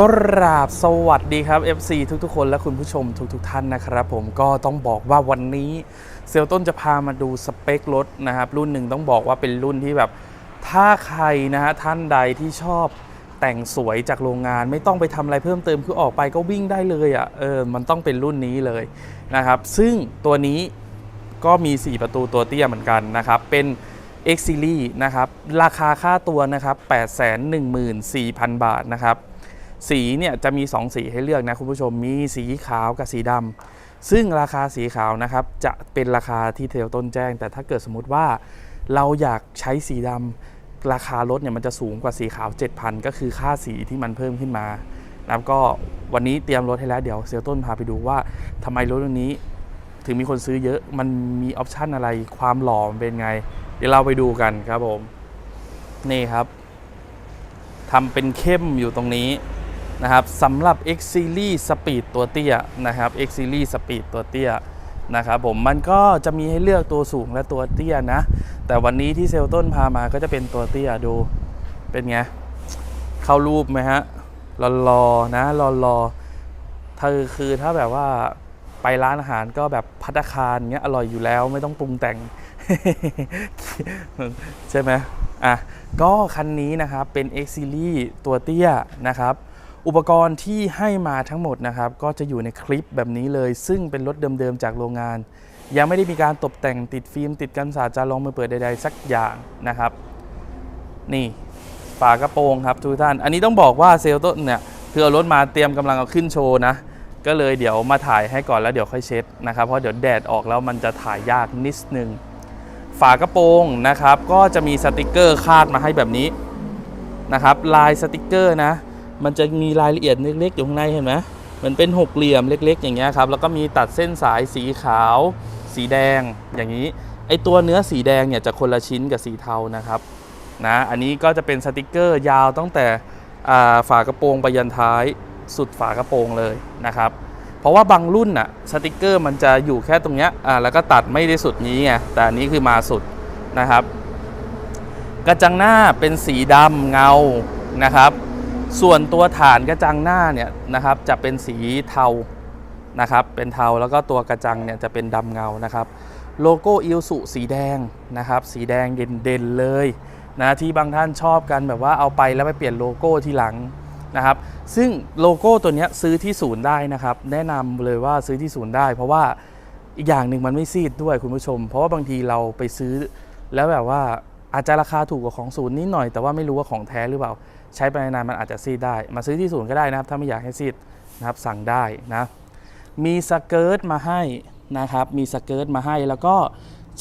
ก็ราบสวัสดีครับ FC ทุกๆ คนและคุณผู้ชมทุกๆท่านนะครับผมก็ต้องบอกว่าวันนี้เซลต้นจะพามาดูสเปครถนะครับ รุ่นหนึ่งต้องบอกว่าเป็นรุ่นที่แบบ ถ้าใครนะฮะท่านใดที่ชอบแต่งสวยจากโรงงานไม่ต้องไปทำอะไรเพิ่มเติมคือออกไปก็วิ่งได้เลยอะ่ะเออมันต้องเป็นรุ่นนี้เลยนะครับ ซึ่งตัวนี้ก็มี 4 ประตูตัวเตี้ยเหมือนกันนะครับ เป็น X Series นะครับ ราคาค่าตัวนะครับ 814,000 บาทนะครับ สีเนี่ยจะมี 2 สีให้เลือกนะคุณผู้ชมมีสีขาวกับสีดำซึ่งราคาสีขาวนะครับจะเป็นราคาที่เทลต้นแจ้ง แต่ถ้าเกิดสมมติว่าเราอยากใช้สีดำราคารถเนี่ยมันจะสูงกว่าสีขาว 7,000 ก็คือค่าสีที่มันเพิ่มขึ้นมานะครับก็วันนี้เตรียมรถให้แล้วเดี๋ยวเซลต้นพาไปดูว่าทำไมรถรุ่นนี้ ถึงมีคนซื้อเยอะมันมีออปชันอะไรความหล่อมเป็นไง เดี๋ยวเราไปดูกันครับผมนี่ครับทำเป็นเข้มอยู่ตรงนี้ นะครับสำหรับ X Series Speed ตัวเตี้ยนะครับ X Series Speed ตัวเตี้ยนะครับผมมันก็จะมีให้เลือกตัวสูงและตัวเตี้ยนะ แต่วันนี้ที่เซลต้นพามาก็จะเป็นตัวเตี้ยดูเป็นไง เข้ารูปไหมฮะรอรอนะรอรอๆเธอคือถ้าแบบว่าไปร้านอาหารก็แบบพัตตาคารเงี้ยอร่อยอยู่แล้วไม่ต้องปรุงแต่ง ใช่ไหมอะก็คันนี้นะครับเป็น X Series ตัวเตี้ยนะครับ อุปกรณ์ที่ให้มาทั้งหมดนะครับ ก็จะอยู่ในคลิปแบบนี้เลย ซึ่งเป็นรถเดิมๆจากโรงงาน ยังไม่ได้มีการตกแต่งติดฟิล์มติดกันสาดจารองมือเปิดใดๆสักอย่างนะครับ นี่ฝากระโปรงครับทุกท่าน อันนี้ต้องบอกว่าเซลล์ต้นเนี่ยคือเอารถมาเตรียมกำลังเอาขึ้นโชว์นะ ก็เลยเดี๋ยวมาถ่ายให้ก่อนแล้วเดี๋ยวค่อยเช็ดนะครับเพราะเดี๋ยวแดดออกแล้วมันจะถ่ายยากนิดนึงฝากระโปรงนะครับ ก็จะมีสติกเกอร์คาดมาให้แบบนี้นะครับ ลายสติกเกอร์นะ มันจะมีรายละเอียดเล็กๆอยู่ข้างในเห็นไหมเหมือนเป็นหกเหลี่ยมเล็ก ๆ อย่างเงี้ยครับ แล้วก็มีตัดเส้นสายสีขาว สีแดงอย่างนี้ ไอตัวเนื้อสีแดงเนี่ยจะคนละชิ้นกับสีเทานะครับนะอันนี้ก็จะเป็นสติกเกอร์ยาวตั้งแต่ฝากระโปรงไปยันท้ายสุดฝากระโปรงเลยนะครับ เพราะว่าบางรุ่นน่ะสติกเกอร์มันจะอยู่แค่ตรงเนี้ยแล้วก็ตัดไม่ได้สุดนี้ไงแต่อันนี้คือมาสุดนะครับ กระจังหน้าเป็นสีดำเงานะครับ ส่วนตัวฐานกระจังหน้าเนี่ยนะครับจะเป็นสีเทานะครับเป็นเทาแล้วก็ตัวกระจังเนี่ยจะเป็นดำเงานะครับโลโก้อิลสุสีแดงนะครับสีแดงเด่นๆเลยนะที่บางท่านชอบกันแบบว่าเอาไปแล้วไปเปลี่ยนโลโก้ทีหลังนะครับซึ่งโลโก้ตัวเนี้ยซื้อที่ศูนย์ได้นะครับแนะนำเลยว่าซื้อที่ศูนย์ได้ เพราะว่าอีกอย่างหนึ่งมันไม่ซีดด้วยคุณผู้ชม เพราะว่าบางทีเราไปซื้อแล้วแบบว่าอาจจะราคาถูกกว่าของศูนย์นิดหน่อยแต่ว่าไม่รู้ว่าของแท้หรือเปล่า ใช้ไปนานมันอาจจะซีดได้ มาซื้อที่ศูนย์ก็ได้นะครับ ถ้าไม่อยากให้ซีดนะครับสั่งได้นะ มีสเกิร์ตมาให้นะครับ มีสเกิร์ตมาให้แล้วก็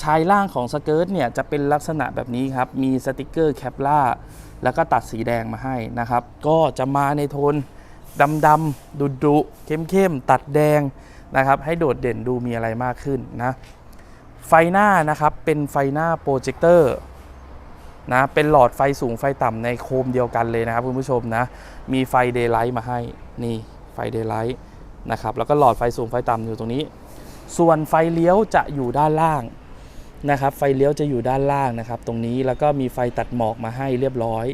ชายล่างของสเกิร์ตเนี่ยจะเป็นลักษณะแบบนี้ครับ มีสติกเกอร์แคปล่าแล้วก็ตัดสีแดงมาให้นะครับ ก็จะมาในโทนดำดำดุดุเข้มเข้มตัดแดงนะครับ ให้โดดเด่นดูมีอะไรมากขึ้นนะ ไฟหน้านะครับเป็นไฟหน้าโปรเจคเตอร์ นะเป็นหลอดไฟสูงไฟต่ำในโคมเดียวกันเลยนะครับคุณผู้ชมนะ มีไฟเดย์ไลท์มาให้นี่ไฟเดย์ไลท์นะครับแล้วก็หลอดไฟสูงไฟต่ำอยู่ตรงนี้ ส่วนไฟเลี้ยวจะอยู่ด้านล่างนะครับไฟเลี้ยวจะอยู่ด้านล่างนะครับ ตรงนี้แล้วก็มีไฟตัดหมอกมาให้เรียบร้อย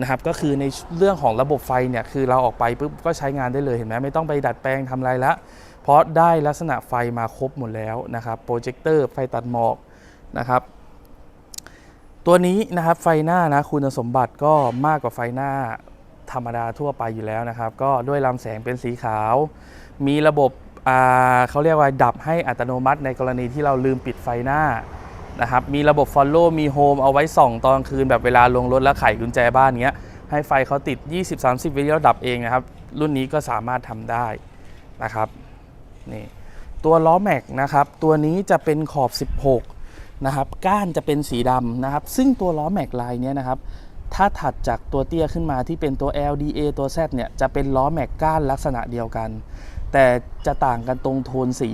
นะครับก็คือในเรื่องของระบบไฟเนี่ยคือเราออกไปปุ๊บก็ใช้งานได้เลยเห็นไหมไม่ต้องไปดัดแปลงทำอะไรละ เพราะได้ลักษณะไฟมาครบหมดแล้วนะครับโปรเจคเตอร์ไฟตัดหมอกนะครับ ตัวนี้นะครับไฟหน้านะคุณสมบัติก็มากกว่าไฟหน้าธรรมดาทั่วไปอยู่แล้วนะครับ ก็ด้วยลำแสงเป็นสีขาว มีระบบอ่าเขาเรียกว่าดับให้อัตโนมัติ ในกรณีที่เราลืมปิดไฟหน้านะครับมีระบบ Follow มี Home เอาไว้ส่องตอนคืนแบบเวลาลงรถแล้วไขกุญแจบ้านเงี้ยให้ไฟเขาติด 20-30 วิแล้วดับเองนะครับ รุ่นนี้ก็สามารถทำได้นะครับนี่ตัวล้อแม็กนะครับ ตัวนี้จะเป็นขอบ 16 นะครับก้านจะเป็นสีดำนะครับ ซึ่งตัวล้อแม็กลายเนี้ยนะครับ ถ้าถัดจากตัวเตี้ยขึ้นมาที่เป็นตัว LDA ตัว Z เนี่ยจะเป็นล้อแม็กก้านลักษณะเดียวกัน แต่จะต่างกันตรงโทนสี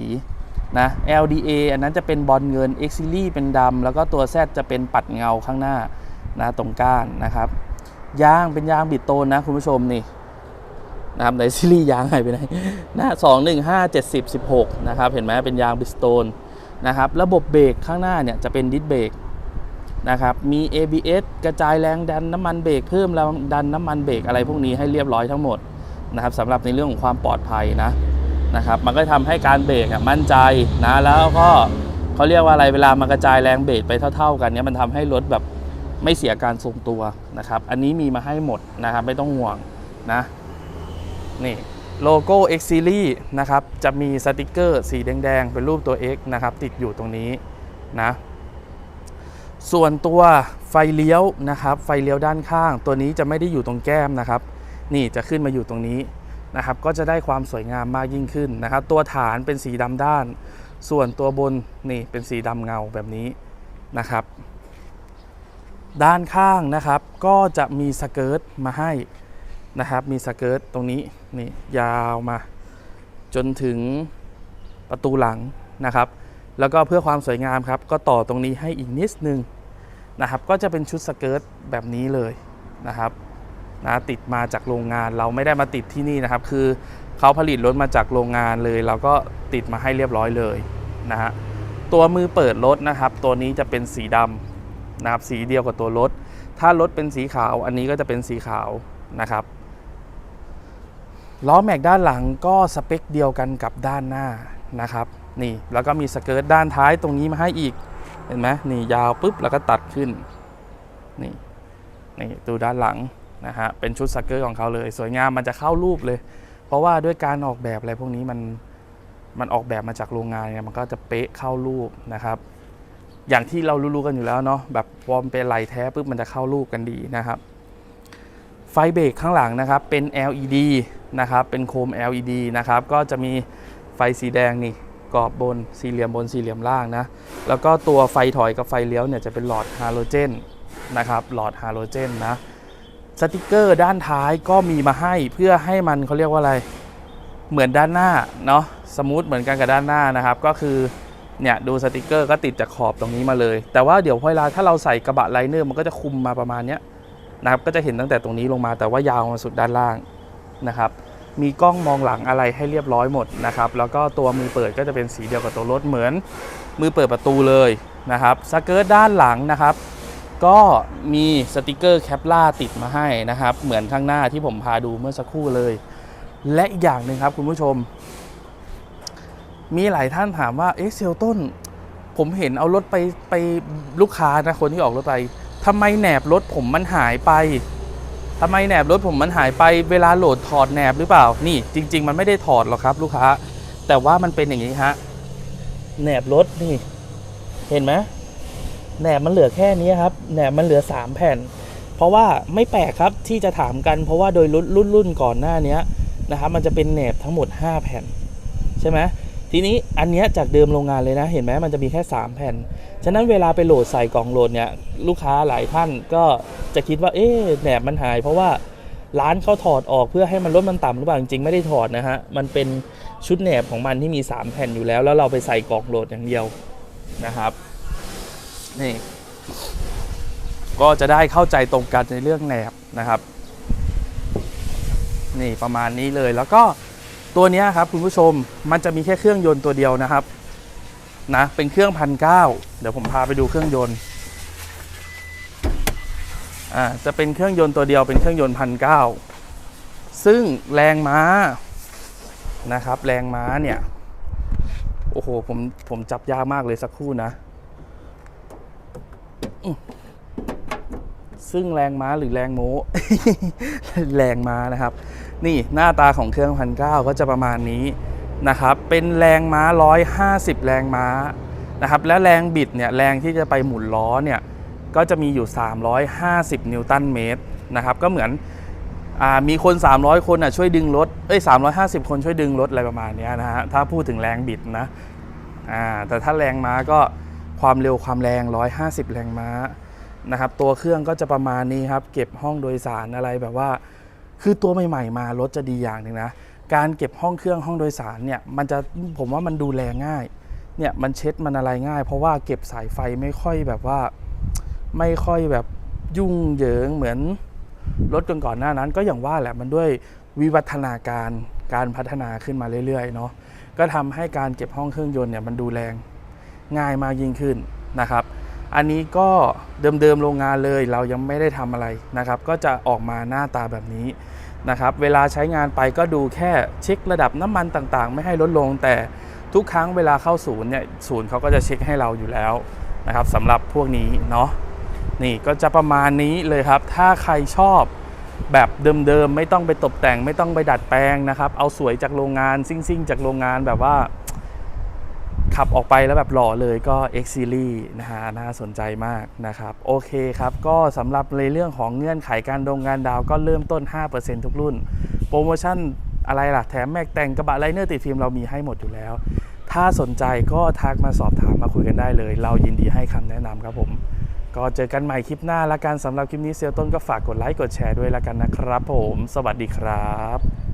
นะ LDA อันนั้นจะเป็นบอลเงิน X Series เป็นดำแล้วก็ตัว Z จะเป็นปัดเงาข้างหน้านะตรงก้านนะครับยางเป็นยางบิดโตนนะคุณผู้ชมนี่นะครับในซีรีส์ยางหายไปไหนหน้า2 1 5 7 10 16นะครับเห็นไหมเป็นยางบิดโตน นะครับระบบเบรกข้างหน้าเนี่ยจะเป็นดิสเบรกนะครับมี ABS กระจายแรงดันน้ำมันเบรกเพิ่มแรงดันน้ำมันเบรกอะไรพวกนี้ให้เรียบร้อยทั้งหมดนะครับสำหรับในเรื่องของความปลอดภัยนะนะครับมันก็ทำให้การเบรกมั่นใจนะแล้วก็เขาเรียกว่าอะไรเวลามันกระจายแรงเบรกไปเท่า ๆ กันเนี่ยมันทำให้รถแบบไม่เสียการทรงตัวนะครับ อันนี้มีมาให้หมดนะครับไม่ต้องห่วงนะนี่ โลโก้ X Series นะครับ จะมีสติกเกอร์สีแดงๆ เป็นรูปตัว X นะครับ ติดอยู่ตรงนี้นะ ส่วนตัวไฟเลี้ยวนะครับ ไฟเลี้ยวด้านข้าง ตัวนี้จะไม่ได้อยู่ตรงแก้มนะครับ นี่จะขึ้นมาอยู่ตรงนี้นะครับ ก็จะได้ความสวยงามมากยิ่งขึ้นนะครับ ตัวฐานเป็นสีดำด้าน ส่วนตัวบนนี่เป็นสีดำเงาแบบนี้นะครับ ด้านข้างนะครับ ก็จะมีสเกิร์ตมาให้ นะครับ มีสเกิร์ตตรงนี้นี่ยาวมา จนถึงประตูหลังนะครับ แล้วก็เพื่อความสวยงามครับ ก็ต่อตรงนี้ให้อีกนิดนึงนะครับ ก็จะเป็นชุดสเกิร์ตแบบนี้เลยนะครับนะติดมาจากโรงงานเราไม่ได้มาติดที่นี่นะครับ คือเขาผลิตรถมาจากโรงงานเลย เราก็ติดมาให้เรียบร้อยเลยนะฮะตัวมือเปิดรถนะครับ ตัวนี้จะเป็นสีดำนะครับสีเดียวกับตัวรถ ถ้ารถเป็นสีขาวอันนี้ก็จะเป็นสีขาวนะครับ ล้อแม็กด้านหลังก็สเปคเดียวกันกับด้านหน้านะครับนี่แล้วก็มีสเกิร์ตด้านท้ายตรงนี้มาให้อีกเห็นไหมนี่ยาวปุ๊บแล้วก็ตัดขึ้นนี่นี่ดูด้านหลังนะฮะเป็นชุดสเกิร์ตของเขาเลย สวยงามมันจะเข้ารูปเลย เพราะว่าด้วยการออกแบบอะไรพวกนี้มันมันออกแบบมาจากโรงงานไงมันก็จะเป๊ะเข้ารูปนะครับอย่างที่เรารู้ๆกันอยู่แล้วเนาะแบบพอมนเป็นไหลแท้ปุ๊บมันจะเข้ารูปกันดีนะครับ ไฟเบรกข้างหลังนะครับเป็น LED นะครับเป็นโคม LED นะครับก็จะมีไฟสีแดงนี่กรอบบนสี่เหลี่ยมบนสี่เหลี่ยมล่างนะแล้วก็ตัวไฟถอยกับไฟเลี้ยวเนี่ยจะเป็นหลอดฮาโลเจนนะครับหลอดฮาโลเจนนะสติกเกอร์ด้านท้ายก็มีมาให้เพื่อให้มันเขาเรียกว่าอะไรเหมือนด้านหน้าเนาะสมูทเหมือนกันกับด้านหน้านะครับก็คือเนี่ยดูสติกเกอร์ก็ติดจากขอบตรงนี้มาเลย แต่ว่าเดี๋ยวเวลาถ้าเราใส่กระบะไลเนอร์มันก็จะคุมมาประมาณเนี้ยนะครับก็จะเห็นตั้งแต่ตรงนี้ลงมาแต่ว่ายาวมาสุดด้านล่าง นะครับมีกล้องมองหลังอะไรให้เรียบร้อยหมดนะครับแล้วก็ตัวมือเปิดก็จะเป็นสีเดียวกับตัวรถเหมือน มือเปิดประตูเลยนะครับสเกิร์ตด้านหลังนะครับ ก็มีสติกเกอร์แคปล่าติดมาให้นะครับ เหมือนข้างหน้าที่ผมพาดูเมื่อสักครู่เลย และอีกอย่างหนึ่งครับคุณผู้ชม มีหลายท่านถามว่าเอ๊ะเซลต้น ผมเห็นเอารถไปไปลูกค้านะคนที่ออกรถไปทำไมแหนบรถผมมันหายไป ทำไมแหนบรถผมมันหายไปเวลาโหลดถอดแหนบหรือเปล่า นี่จริง ๆ มันไม่ได้ถอดหรอกครับ ลูกค้า แต่ว่ามันเป็นอย่างนี้ฮะแหนบรถนี่ เห็นไหมแหนบมันเหลือแค่นี้ครับแหนบมันเหลือ 3 แผ่น เพราะว่าไม่แปลกครับที่จะถามกัน เพราะว่าโดยรุ่นรุ่นรุ่นก่อนหน้านี้นะครับมันจะเป็นแหนบทั้งหมด 5 แผ่น ใช่ไหมทีนี้อันนี้จากเดิมโรงงานเลยนะ เห็นไหมมันจะมีแค่ 3 แผ่น ฉะนั้นเวลาไปโหลดใส่กล่องโหลดเนี่ยลูกค้าหลายท่านก็ จะคิดว่าเอ๊ะแหนบมันหาย เพราะว่าร้านเขาถอดออกเพื่อให้มันลดมันต่ำหรือเปล่าจริงๆไม่ได้ถอดนะฮะ มันเป็นชุดแหนบของมันที่มี 3 แผ่นอยู่แล้ว แล้วเราไปใส่กล่องโหลดอย่างเดียวนะครับนี่ก็จะได้เข้าใจตรงกันในเรื่องแหนบนะครับ นี่ประมาณนี้เลยแล้วก็ตัวนี้ครับคุณผู้ชมมันจะมีแค่เครื่องยนต์ตัวเดียวนะครับนะเป็นเครื่องพันเก้าเดี๋ยวผมพาไปดูเครื่องยนต์ อ่าจะเป็นเครื่องยนต์ตัวเดียวเป็นเครื่องยนต์พันเก้าซึ่งแรงม้านะครับ แรงม้าเนี่ยโอ้โหผมผมจับยากมากเลยสักครู่นะ ซึ่งแรงม้าหรือแรงโม้แรงม้านะครับ นี่หน้าตาของเครื่องพันเก้าก็จะประมาณนี้นะครับ เป็นแรงม้า 150 แรงม้านะครับ และแรงบิดเนี่ยแรงที่จะไปหมุนล้อเนี่ย ก็จะมีอยู่ 350 นิวตันเมตรนะครับก็เหมือนอมีคน 300 คนอะช่วยดึงรถเอ้ย350 คนช่วยดึงรถอะไรประมาณนี้นะฮะถ้าพูดถึงแรงบิดนะแต่ถ้าแรงม้าก็ความเร็วความแรง 150 แรงม้านะครับตัวเครื่องก็จะประมาณนี้ครับเก็บห้องโดยสารอะไรแบบว่า คือตัวใหม่ๆมารถจะดีอย่างหนึ่งนะการเก็บห้องเครื่องห้องโดยสารเนี่ยมันจะผมว่ามันดูแลง่ายเนี่ยมันเช็ดมันอะไรง่าย เพราะว่าเก็บสายไฟไม่ค่อยแบบว่า ไม่ค่อยแบบยุ่งเหยิงเหมือนรถก่อนๆหน้านั้น ก็อย่างว่าแหละมันด้วยวิวัฒนาการการพัฒนาขึ้นมาเรื่อยๆเนาะก็ทำให้การเก็บห้องเครื่องยนต์เนี่ยมันดูแรงง่ายมากยิ่งขึ้นนะครับ อันนี้ก็เดิมๆโรงงานเลยเรายังไม่ได้ทำอะไรนะครับ ก็จะออกมาหน้าตาแบบนี้นะครับ เวลาใช้งานไปก็ดูแค่เช็คระดับน้ำมันต่างๆ ไม่ให้ลดลง แต่ทุกครั้งเวลาเข้าศูนย์เนี่ยศูนย์เขาก็จะเช็คให้เราอยู่แล้วนะครับสำหรับพวกนี้เนาะ นี่ก็จะประมาณนี้เลยครับ ถ้าใครชอบแบบเดิมๆ ไม่ต้องไปตกแต่ง ไม่ต้องไปดัดแปลงนะครับ เอาสวยจากโรงงานซิ่งๆ จากโรงงานแบบว่า ขับออกไปแล้วแบบหล่อเลยก็ X Series นะฮะน่าสนใจมากนะครับ โอเคครับ ก็สำหรับในเรื่องของเงื่อนไขการดงงานดาวก็เริ่มต้น 5%ทุกรุ่น โปรโมชั่นอะไรล่ะ แถมแม็กแต่งกระบะไลเนอร์ติดฟิล์มเรามีให้หมดอยู่แล้ว ถ้าสนใจก็ทักมาสอบถามมาคุยกันได้เลย เรายินดีให้คำแนะนำครับผม ก็เจอกันใหม่คลิปหน้าละกันสำหรับคลิปนี้เซลต้นก็ฝากกดไลค์กดแชร์ด้วยละกันนะครับผม สวัสดีครับ